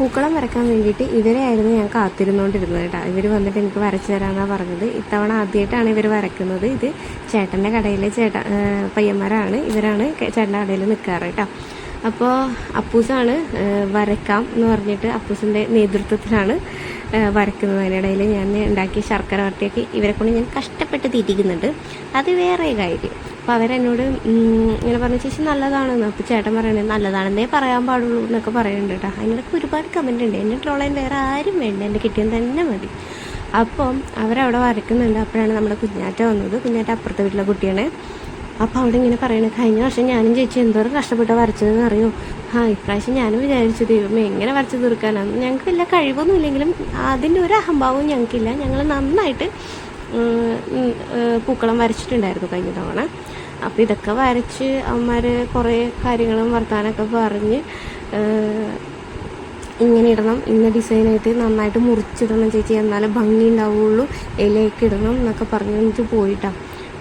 പൂക്കളം വരയ്ക്കാൻ വേണ്ടിയിട്ട് ഇവരെയായിരുന്നു ഞാൻ കാത്തിരുന്നുകൊണ്ടിരുന്നത് കേട്ടോ. ഇവർ വന്നിട്ട് എനിക്ക് വരച്ചു തരാമെന്നാണ് പറഞ്ഞത്. ഇത്തവണ ആദ്യമായിട്ടാണ് ഇവർ വരയ്ക്കുന്നത്. ഇത് ചേട്ടന്റെ കടയിലെ ചേട്ടൻ പയ്യന്മാരാണ്. ഇവരാണ് ചേട്ടന്റെ കടയിൽ നിൽക്കാറ് കേട്ടോ. അപ്പോൾ അപ്പൂസാണ് വരക്കാം എന്ന് പറഞ്ഞിട്ട് അപ്പൂസിന്റെ നേതൃത്വത്തിലാണ് വരക്കുന്നത് അതിനിടയിൽ ഞാൻ ഉണ്ടാക്കിയ ശർക്കര വരട്ടിയൊക്കെ ഇവരെ കൊണ്ട് ഞാൻ കഷ്ടപ്പെട്ട് തീറ്റിക്കുന്നുണ്ട്. അത് വേറെ കാര്യം. അപ്പോൾ അവരെന്നോട് ഇങ്ങനെ പറഞ്ഞു ചേച്ചി നല്ലതാണെന്ന്. അപ്പോൾ ചേട്ടൻ പറയണേ നല്ലതാണെന്നേ പറയാൻ പാടുള്ളൂ എന്നൊക്കെ പറയുന്നുണ്ട് കേട്ടോ. അതിനൊക്കെ ഒരുപാട് കമന്റ് ഉണ്ട്. എന്നെ ട്രോളേൻ വേറെ ആരും വേണ്ട. എന്റെ കിട്ടിയത് തന്നെ മതി. അപ്പം അവരവിടെ വരയ്ക്കുന്നുണ്ട് അപ്പോഴാണ് നമ്മുടെ കുഞ്ഞാറ്റ വന്നത്. കുഞ്ഞാറ്റ അപ്പുറത്തെ വീട്ടിലെ കുട്ടിയാണ്. അപ്പോൾ അവിടെ ഇങ്ങനെ പറയണത് കഴിഞ്ഞ വർഷം ഞാനും ചേച്ചി എന്തോരം കഷ്ടപ്പെട്ട് വരച്ചതെന്ന് അറിയോ? ആ ഇപ്രാവശ്യം ഞാനും വിചാരിച്ചു. ദൈവമേ എങ്ങനെ വരച്ചു തീർക്കാനാണ് ഞങ്ങൾക്ക് വലിയ കഴിവൊന്നും ഇല്ലെങ്കിലും അതിന്റെ ഒരു അഹംഭാവവും ഞങ്ങൾക്കില്ല. ഞങ്ങൾ നന്നായിട്ട് പൂക്കളം വരച്ചിട്ടുണ്ടായിരുന്നു കഴിഞ്ഞ തവണ. അപ്പോൾ ഇതൊക്കെ വരച്ച് അമ്മമാർ കുറേ കാര്യങ്ങളും വർത്താനൊക്കെ പറഞ്ഞ് ഇങ്ങനെ ഇടണം. ഇന്ന ഡിസൈനായിട്ട് നന്നായിട്ട് മുറിച്ചിടണം ചേച്ചി. എന്നാലേ ഭംഗി ഉണ്ടാവുള്ളൂ. ഇലയൊക്കെ ഇടണം എന്നൊക്കെ പറഞ്ഞു എനിക്ക് പോയിട്ടാ.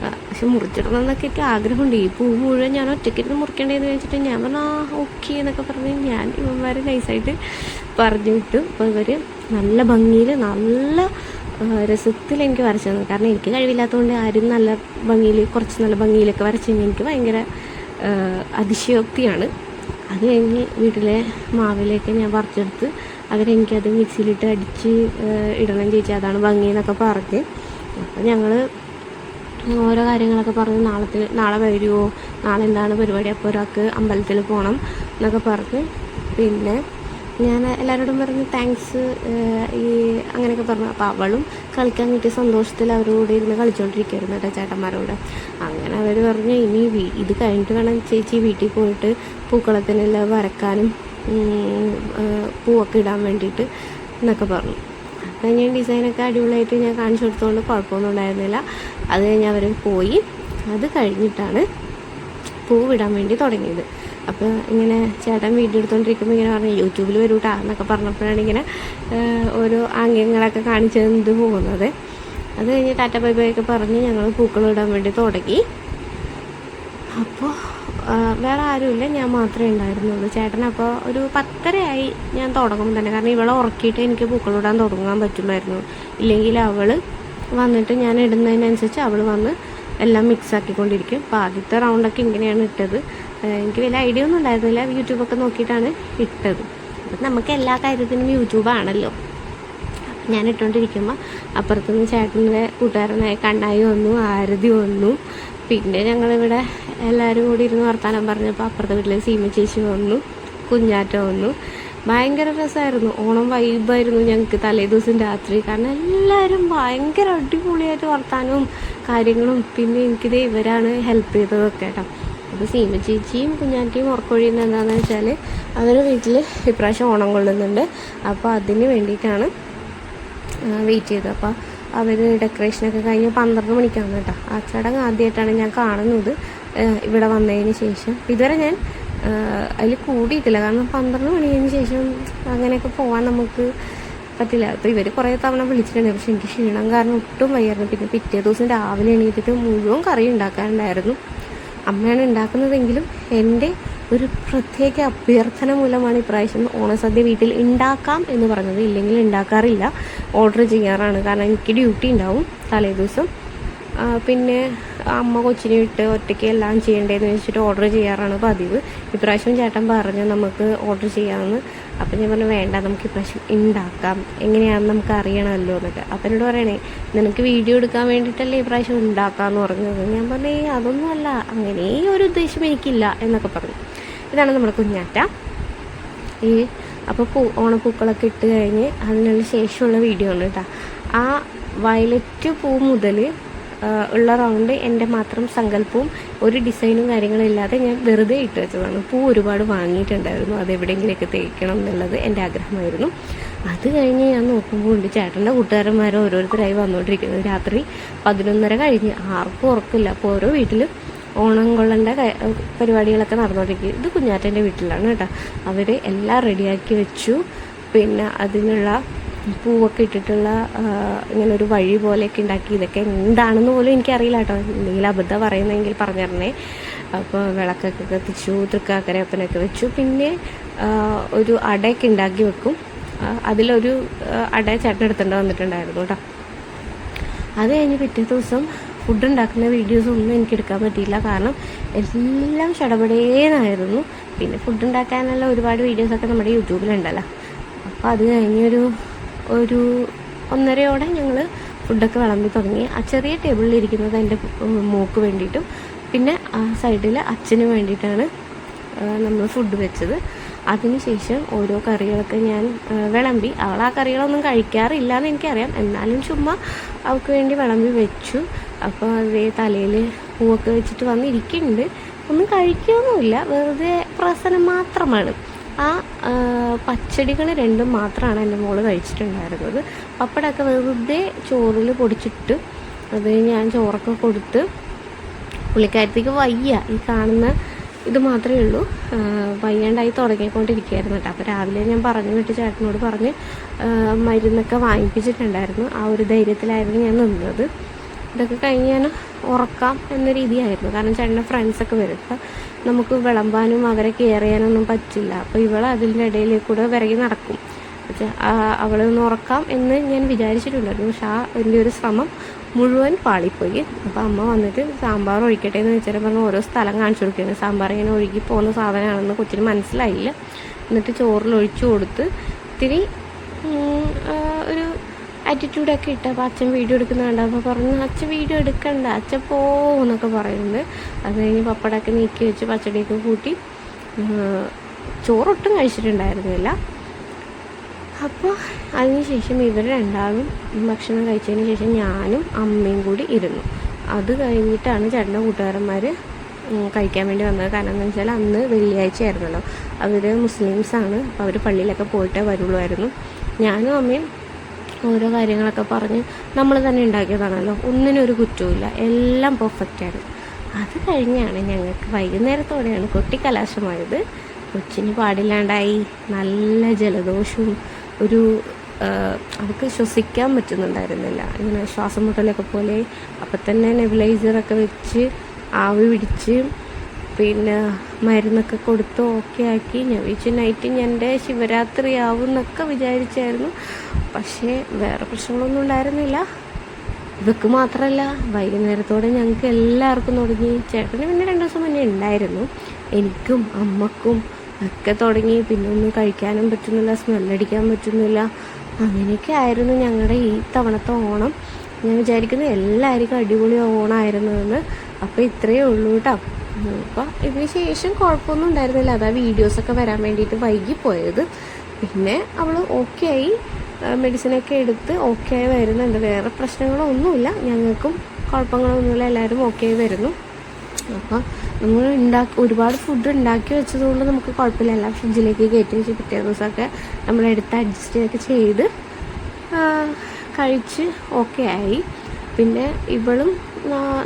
ആ, പക്ഷെ മുറിച്ചിടണം എന്നൊക്കെ എനിക്ക് ആഗ്രഹമുണ്ട്. ഈ പൂ മുഴുവൻ ഞാൻ ഒറ്റയ്ക്കിരുന്ന് മുറിക്കേണ്ടതെന്ന് വെച്ചിട്ട് ഞാൻ പറഞ്ഞു ആ ഓക്കെ എന്നൊക്കെ പറഞ്ഞ് ഞാൻ ഇവന്മാർ നൈസായിട്ട് പറഞ്ഞു വിട്ടു. അപ്പോൾ ഇവർ നല്ല ഭംഗിയിൽ നല്ല രസത്തിൽ എനിക്ക് വരച്ചു തന്നു കാരണം എനിക്ക് കഴിവില്ലാത്തതുകൊണ്ട് ആരും നല്ല ഭംഗിയിൽ കുറച്ച് നല്ല ഭംഗിയിലൊക്കെ വരച്ചു കഴിഞ്ഞാൽ എനിക്ക് ഭയങ്കര അതിശയോക്തിയാണ്. അത് കഴിഞ്ഞ് വീട്ടിലെ മാവിലേക്ക് ഞാൻ പറിച്ചെടുത്ത് അവരെനിക്കത് മിക്സിയിലിട്ട് അടിച്ച് ഇടണം ചേച്ചി. അതാണ് ഭംഗി എന്നൊക്കെ പറഞ്ഞ്. അപ്പോൾ ഞങ്ങൾ ഓരോ കാര്യങ്ങളൊക്കെ പറഞ്ഞ് നാളത്തെ നാളെ വരുമോ നാളെ എന്താണ് പരിപാടി? അപ്പോൾ ഒരാൾക്ക് അമ്പലത്തിൽ പോകണം എന്നൊക്കെ പറഞ്ഞ്. പിന്നെ ഞാൻ എല്ലാവരോടും പറഞ്ഞു താങ്ക്സ് ഈ അങ്ങനെയൊക്കെ പറഞ്ഞു. അപ്പോൾ അവളും കളിക്കാൻ കിട്ടിയ സന്തോഷത്തിൽ അവരോട് ഇരുന്ന് കളിച്ചുകൊണ്ടിരിക്കുകയായിരുന്നു കേട്ടോ ചേട്ടന്മാരോട്. അങ്ങനെ അവർ പറഞ്ഞു ഇനി ഇത് കഴിഞ്ഞിട്ട് വേണം ചേച്ചി വീട്ടിൽ പോയിട്ട് പൂക്കളത്തിനെല്ലാം വരക്കാനും പൂവൊക്കെ ഇടാൻ വേണ്ടിയിട്ട് എന്നൊക്കെ പറഞ്ഞു. അപ്പം ഞാൻ ഡിസൈനൊക്കെ അടിപൊളിയായിട്ട് ഞാൻ കാണിച്ചു കൊടുത്തുകൊണ്ട് കുഴപ്പമൊന്നും ഉണ്ടായിരുന്നില്ല. അത് കഴിഞ്ഞ് അവർ പോയി. അത് കഴിഞ്ഞിട്ടാണ് പൂവിടാൻ വേണ്ടി തുടങ്ങിയത്. അപ്പോൾ ഇങ്ങനെ ചേട്ടൻ വീഡിയോ എടുത്തുകൊണ്ടിരിക്കുമ്പോൾ ഇങ്ങനെ പറഞ്ഞു യൂട്യൂബിൽ വരൂട്ടാ എന്നൊക്കെ പറഞ്ഞപ്പോഴാണ് ഇങ്ങനെ ഓരോ ആംഗ്യങ്ങളൊക്കെ കാണിച്ചു തന്നിട്ട് പോകുന്നത്. അത് കഴിഞ്ഞ് ടാറ്റ ബൈ ഒക്കെ പറഞ്ഞ് ഞങ്ങൾ പൂക്കളിടാൻ വേണ്ടി തുടങ്ങി. അപ്പോൾ വേറെ ആരുമില്ല ഞാൻ മാത്രമേ ഉണ്ടായിരുന്നുള്ളൂ. ചേട്ടൻ അപ്പോൾ ഒരു പത്തരയായി ഞാൻ തുടങ്ങുമ്പോൾ തന്നെ കാരണം ഇവളെ ഉറക്കിയിട്ട് എനിക്ക് പൂക്കളിടാൻ തുടങ്ങാൻ പറ്റുമായിരുന്നു. ഇല്ലെങ്കിൽ അവൾ വന്നിട്ട് ഞാൻ ഇടുന്നതിനനുസരിച്ച് അവൾ വന്ന് എല്ലാം മിക്സ് ആക്കിക്കൊണ്ടിരിക്കും. അപ്പോൾ ആദ്യത്തെ റൗണ്ടൊക്കെ ഇങ്ങനെയാണ് ഇട്ടത്. എനിക്ക് വലിയ ഐഡിയ ഒന്നും ഉണ്ടായിരുന്നില്ല. യൂട്യൂബൊക്കെ നോക്കിയിട്ടാണ് ഇട്ടത്. അപ്പം നമുക്ക് എല്ലാ കാര്യത്തിനും യൂട്യൂബാണല്ലോ ഞാൻ ഇട്ടുകൊണ്ടിരിക്കുമ്പോൾ അപ്പുറത്തുനിന്ന് ചേട്ടന്റെ കൂട്ടുകാരനായ കണ്ണായി വന്നു ആരതി വന്നു. പിന്നെ ഞങ്ങളിവിടെ എല്ലാവരും കൂടി ഇരുന്ന് വർത്താനം പറഞ്ഞപ്പോൾ അപ്പുറത്തെ വീട്ടിലെ സീമ ചേച്ചി വന്നു കുഞ്ഞാറ്റ വന്നു. ഭയങ്കര രസമായിരുന്നു. ഓണം വൈബായിരുന്നു ഞങ്ങൾക്ക് തലേ ദിവസം രാത്രി. കാരണം എല്ലാവരും ഭയങ്കര അടിപൊളിയായിട്ട് വർത്താനവും കാര്യങ്ങളും. പിന്നെ എനിക്കിത് ഇവരാണ് ഹെൽപ്പ് ചെയ്തതൊക്കെ കേട്ടോ. അപ്പോൾ സീമ ചേച്ചിയും കുഞ്ഞാറ്റിയും ഉറക്കൊഴിയുന്നത് എന്താണെന്ന് വെച്ചാൽ അവർ വീട്ടിൽ ഇപ്രാവശ്യം ഓണം കൊള്ളുന്നുണ്ട്. അപ്പോൾ അതിന് വേണ്ടിയിട്ടാണ് വെയിറ്റ് ചെയ്തത്. അപ്പോൾ അവർ ഡെക്കറേഷനൊക്കെ കഴിഞ്ഞ് പന്ത്രണ്ട് മണിക്കാണ് കേട്ടോ. ആ ചടങ്ങ് ആദ്യമായിട്ടാണ് ഞാൻ കാണുന്നത്. ഇവിടെ വന്നതിന് ശേഷം. ഇതുവരെ ഞാൻ അതിൽ കൂടിയിട്ടില്ല. കാരണം പന്ത്രണ്ട് മണിയതിന് ശേഷം അങ്ങനെയൊക്കെ പോകാൻ നമുക്ക് പറ്റില്ല. അപ്പോൾ ഇവർ കുറേ തവണ വിളിച്ചിട്ടുണ്ട്. പക്ഷെ എനിക്ക് ക്ഷീണം കാരണം ഒട്ടും വയ്യായിരുന്നു. പിന്നെ പിറ്റേ ദിവസം രാവിലെ എണീറ്റിട്ട് മുഴുവൻ കറി ഉണ്ടാക്കാനുണ്ടായിരുന്നു. അമ്മയാണ് ഉണ്ടാക്കുന്നതെങ്കിലും എന്റെ ഒരു പ്രത്യേക അഭ്യർത്ഥന മൂലമാണ് ഇപ്രാവശ്യം ഓണസദ്യ വീട്ടിൽ ഉണ്ടാക്കാം എന്ന് പറഞ്ഞത്. ഇല്ലെങ്കിൽ ഉണ്ടാക്കാറില്ല. ഓർഡർ ചെയ്യാറാണ്. കാരണം എനിക്ക് ഡ്യൂട്ടി ഉണ്ടാവും തലേ ദിവസം. പിന്നെ അമ്മ കൊച്ചിനെ വിട്ട് ഒറ്റയ്ക്ക് എല്ലാം ചെയ്യേണ്ടതെന്ന് വെച്ചിട്ട് ഓർഡർ ചെയ്യാറാണ് പതിവ്. ഇപ്രാവശ്യം ചേട്ടൻ പറഞ്ഞു നമുക്ക് ഓർഡർ ചെയ്യാമെന്ന് അപ്പം ഞാൻ പറഞ്ഞു വേണ്ട നമുക്ക് ഇപ്രാവശ്യം ഉണ്ടാക്കാം എങ്ങനെയാണെന്ന് നമുക്ക് അറിയണമല്ലോ എന്നൊക്കെ. അപ്പം എന്നോട് പറയണേ നിനക്ക് വീഡിയോ എടുക്കാൻ വേണ്ടിയിട്ടല്ലേ ഇപ്രാവശ്യം ഉണ്ടാക്കാമെന്ന് പറഞ്ഞത്? ഞാൻ പറഞ്ഞു അതൊന്നുമല്ല അങ്ങനെ ഒരു ഉദ്ദേശം എനിക്കില്ല എന്നൊക്കെ പറഞ്ഞു. ഇതാണ് നമ്മുടെ കുഞ്ഞാറ്റ. ഈ അപ്പോൾ പൂ ഓണപ്പൂക്കളൊക്കെ ഇട്ട് കഴിഞ്ഞ് അതിനുള്ള ശേഷമുള്ള വീഡിയോ ആണ് കേട്ടോ. ആ വയലറ്റ് പൂ മുതൽ ഉള്ള റൗണ്ട് എന്റെ മാത്രം സങ്കല്പവും ഒരു ഡിസൈനും കാര്യങ്ങളും ഇല്ലാതെ ഞാൻ വെറുതെ ഇട്ട് വെച്ചതാണ്. പൂ ഒരുപാട് വാങ്ങിയിട്ടുണ്ടായിരുന്നു. അത് എവിടെയെങ്കിലുമൊക്കെ തേക്കണം എന്നുള്ളത് എന്റെ ആഗ്രഹമായിരുന്നു. അത് കഴിഞ്ഞ് ഞാൻ നോക്കുമ്പോൾ ഉണ്ട് ചേട്ടന്റെ കൂട്ടുകാരന്മാർ ഓരോരുത്തരായി വന്നുകൊണ്ടിരിക്കുന്നത്. രാത്രി പതിനൊന്നര കഴിഞ്ഞ്. ആർക്കും ഉറക്കില്ല. അപ്പോൾ ഓരോ വീട്ടിലും ഓണം കൊള്ളേണ്ട പരിപാടികളൊക്കെ നടന്നുകൊണ്ടിരിക്കും. ഇത് കുഞ്ഞാറ്റന്റെ വീട്ടിലാണ് കേട്ടോ. അവർ എല്ലാം റെഡിയാക്കി വെച്ചു. പിന്നെ അതിനുള്ള പൂവൊക്കെ ഇട്ടിട്ടുള്ള ഇങ്ങനെ ഒരു വഴി പോലെയൊക്കെ ഉണ്ടാക്കി. ഇതൊക്കെ എന്താണെന്ന് പോലും എനിക്കറിയില്ല കേട്ടോ. എന്തെങ്കിലും അബദ്ധം പറയുന്നെങ്കിൽ പറഞ്ഞു തരണേ. അപ്പോൾ വിളക്കൊക്കെ കത്തിച്ചു തൃക്കാക്കരയപ്പനൊക്കെ വെച്ചു. പിന്നെ ഒരു അടയൊക്കെ ഉണ്ടാക്കി വെക്കും. അതിലൊരു അട ചേട്ടൻ എടുത്തിട്ട് വന്നിട്ടുണ്ടായിരുന്നു കേട്ടോ. അത് കഴിഞ്ഞ് പിറ്റേ ദിവസം ഫുഡ് ഉണ്ടാക്കുന്ന വീഡിയോസ് ഒന്നും എനിക്ക് എടുക്കാൻ പറ്റിയില്ല. കാരണം എല്ലാം ചടപടേന്നായിരുന്നു. പിന്നെ ഫുഡ് ഉണ്ടാക്കാനുള്ള ഒരുപാട് വീഡിയോസൊക്കെ നമ്മുടെ യൂട്യൂബിലുണ്ടല്ലോ അപ്പോൾ അത് കഴിഞ്ഞൊരു ഒരു ഒന്നരയോടെ ഞങ്ങൾ ഫുഡൊക്കെ വിളമ്പി തുടങ്ങി. ആ ചെറിയ ടേബിളിൽ ഇരിക്കുന്നത് എന്റെ മോക്ക് വേണ്ടിയിട്ടും പിന്നെ ആ സൈഡിൽ അച്ഛന് വേണ്ടിയിട്ടാണ് നമ്മൾ ഫുഡ് വെച്ചത്. അതിനുശേഷം ഓരോ കറികളൊക്കെ ഞാൻ വിളമ്പി. അവൾ ആ കറികളൊന്നും കഴിക്കാറില്ല എന്ന് എനിക്കറിയാം. എന്നാലും ചുമ്മാ അവൾക്ക് വേണ്ടി വിളമ്പി വെച്ചു. അപ്പോൾ അതേ തലയിൽ പൂവൊക്കെ വെച്ചിട്ട് വന്നിരിക്കുന്നുണ്ട്. ഒന്നും കഴിക്കുകയൊന്നുമില്ല വെറുതെ പ്രസനം മാത്രമാണ്. ആ പച്ചടികൾ രണ്ടും മാത്രമാണ് എന്റെ മോൾ കഴിച്ചിട്ടുണ്ടായിരുന്നത്. പപ്പടമൊക്കെ വെറുതെ ചോറിൽ പൊടിച്ചിട്ട് അത് ഞാൻ ചോറൊക്കെ കൊടുത്ത് പുള്ളിക്കാരത്തേക്ക് വയ്യ. ഈ കാണുന്ന ഇത് മാത്രമേ ഉള്ളൂ. വയ്യാണ്ടായി തുടങ്ങിക്കൊണ്ടിരിക്കുകയായിരുന്നു കേട്ടോ. അപ്പോൾ രാവിലെ ഞാൻ പറഞ്ഞു വിട്ട് ചേട്ടനോട് പറഞ്ഞ് മരുന്നൊക്കെ വാങ്ങിപ്പിച്ചിട്ടുണ്ടായിരുന്നു. ആ ഒരു ധൈര്യത്തിലായിരുന്നു ഞാൻ നിന്നത്. ഇതൊക്കെ കഴിഞ്ഞ് ഞാൻ ഉറക്കാം എന്ന രീതിയായിരുന്നു. കാരണം ചേട്ടന്റെ ഫ്രണ്ട്സൊക്കെ വരും. അപ്പം നമുക്ക് വിളമ്പാനും അവരെ കെയർ ചെയ്യാനൊന്നും പറ്റില്ല. അപ്പോൾ ഇവൾ അതിന്റെ ഇടയിൽ കൂടെ വിറകി നടക്കും. അവളെ ഒന്ന് ഉറക്കാം എന്ന് ഞാൻ വിചാരിച്ചിട്ടുണ്ടായിരുന്നു പക്ഷെ ആ എന്റെ ഒരു ശ്രമം മുഴുവൻ പാളിപ്പോയി. അപ്പോൾ അമ്മ വന്നിട്ട് സാമ്പാർ ഒഴിക്കട്ടെ എന്ന് വെച്ചാൽ പറഞ്ഞ് ഓരോ സ്ഥലം കാണിച്ചു കൊടുക്കുകയാണ്. സാമ്പാർ ഇങ്ങനെ ഒഴുകി പോകുന്ന സാധനമാണെന്ന് കൊച്ചിന് മനസ്സിലായില്ല. എന്നിട്ട് ചോറിൽ ഒഴിച്ചു കൊടുത്ത് ഇത്തിരി ആറ്റിറ്റ്യൂഡൊക്കെ ഇട്ട് അപ്പോൾ അച്ഛൻ വീഡിയോ എടുക്കുന്ന കണ്ടപ്പോൾ പറഞ്ഞു അച്ഛൻ വീഡിയോ എടുക്കണ്ട. അച്ഛൻ പോന്നൊക്കെ പറയുന്നത്. അത് കഴിഞ്ഞ് പപ്പടമൊക്കെ നീക്കി വെച്ച് പച്ചടിയൊക്കെ കൂട്ടി ചോറൊട്ടും കഴിച്ചിട്ടുണ്ടായിരുന്നില്ല. അപ്പോൾ അതിനുശേഷം ഇവർ രണ്ടാളും ഭക്ഷണം കഴിച്ചതിന് ശേഷം ഞാനും അമ്മയും കൂടി ഇരുന്നു. അത് കഴിഞ്ഞിട്ടാണ് ചേട്ടന്റെ കൂട്ടുകാരന്മാർ കഴിക്കാൻ വേണ്ടി വന്നത്. കാരണം എന്ന് വെച്ചാൽ അന്ന് വെള്ളിയാഴ്ച ആയിരുന്നല്ലോ അവർ മുസ്ലിംസാണ്. അപ്പോൾ അവർ പള്ളിയിലൊക്കെ പോയിട്ടേ വരുള്ളൂ ഞാനും അമ്മയും ഓരോ കാര്യങ്ങളൊക്കെ പറഞ്ഞ് നമ്മൾ തന്നെ ഉണ്ടാക്കിയതാണല്ലോ. ഒന്നിനും ഒരു കുറ്റവും എല്ലാം പെർഫെക്റ്റ് ആയിരുന്നു അത് കഴിഞ്ഞാണ് ഞങ്ങൾക്ക് വൈകുന്നേരത്തോടെയാണ് കൊട്ടിക്കലാശമായത്. കൊച്ചിന് പാടില്ലാണ്ടായി. നല്ല ജലദോഷവും ഒരു അവർക്ക് ശ്വസിക്കാൻ പറ്റുന്നുണ്ടായിരുന്നില്ല. ഇങ്ങനെ ശ്വാസം മുട്ടലൊക്കെ പോലെ. അപ്പം തന്നെ നെബിലൈസറൊക്കെ വെച്ച് ആവി പിടിച്ച് പിന്നെ മരുന്നൊക്കെ കൊടുത്ത് ഓക്കെ ആക്കി. ഞാൻ വിചാരിച്ചു നൈറ്റ് എന്റെ ശിവരാത്രി ആവും എന്നൊക്കെ വിചാരിച്ചായിരുന്നു. പക്ഷേ വേറെ പ്രശ്നങ്ങളൊന്നും ഉണ്ടായിരുന്നില്ല. ഇവക്ക് മാത്രമല്ല വൈകുന്നേരത്തോടെ ഞങ്ങൾക്ക് എല്ലാവർക്കും തുടങ്ങി. ചേട്ടന് പിന്നെ രണ്ട് ദിവസം മുന്നേ ഉണ്ടായിരുന്നു. എനിക്കും അമ്മക്കും ഒക്കെ തുടങ്ങി. പിന്നെ ഒന്നും കഴിക്കാനും പറ്റുന്നില്ല സ്മെല്ലടിക്കാൻ പറ്റുന്നില്ല. അങ്ങനെയൊക്കെ ആയിരുന്നു ഞങ്ങളുടെ ഈ തവണത്തെ ഓണം. ഞാൻ വിചാരിക്കുന്നു എല്ലാവർക്കും അടിപൊളി ഓണമായിരുന്നു എന്ന്. അപ്പോൾ ഇത്രയേ ഉള്ളൂ കേട്ടോ. അപ്പോൾ ഇതിന് ശേഷം കുഴപ്പമൊന്നും ഉണ്ടായിരുന്നില്ല. അതാ വീഡിയോസൊക്കെ വരാൻ വേണ്ടിയിട്ട് വൈകി പോയത് പിന്നെ അവൾ ഓക്കെ ആയി. മെഡിസിനൊക്കെ എടുത്ത് ഓക്കെ ആയി വരുന്നുണ്ട്. വേറെ പ്രശ്നങ്ങളൊന്നുമില്ല. ഞങ്ങൾക്കും കുഴപ്പങ്ങളൊന്നുമില്ല. എല്ലാവരും ഓക്കെ ആയി വരുന്നു. അപ്പോൾ നമ്മൾ ഉണ്ടാക്കി ഒരുപാട് ഫുഡ് ഉണ്ടാക്കി വെച്ചതുകൊണ്ട് നമുക്ക് കുഴപ്പമില്ല. എല്ലാം ഫ്രിഡ്ജിലേക്ക് കയറ്റി വെച്ച് പിറ്റേ ദിവസമൊക്കെ നമ്മളെടുത്ത് അഡ്ജസ്റ്റ് ചെയ്തൊക്കെ ചെയ്ത് കഴിച്ച് ഓക്കെ ആയി. പിന്നെ ഇവളും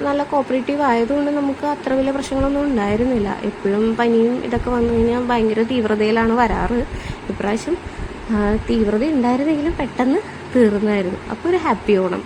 നല്ല കോപ്പറേറ്റീവ് ആയതുകൊണ്ട് നമുക്ക് അത്ര വലിയ പ്രശ്നങ്ങളൊന്നും ഉണ്ടായിരുന്നില്ല. എപ്പോഴും പനിയും ഇതൊക്കെ വന്നു കഴിഞ്ഞാൽ ഭയങ്കര തീവ്രതയിലാണ് വരാറ്. ഇപ്രാവശ്യം തീവ്രത ഉണ്ടായിരുന്നെങ്കിലും പെട്ടെന്ന് തീർന്നായിരുന്നു. അപ്പോൾ ഒരു ഹാപ്പി ഓണം.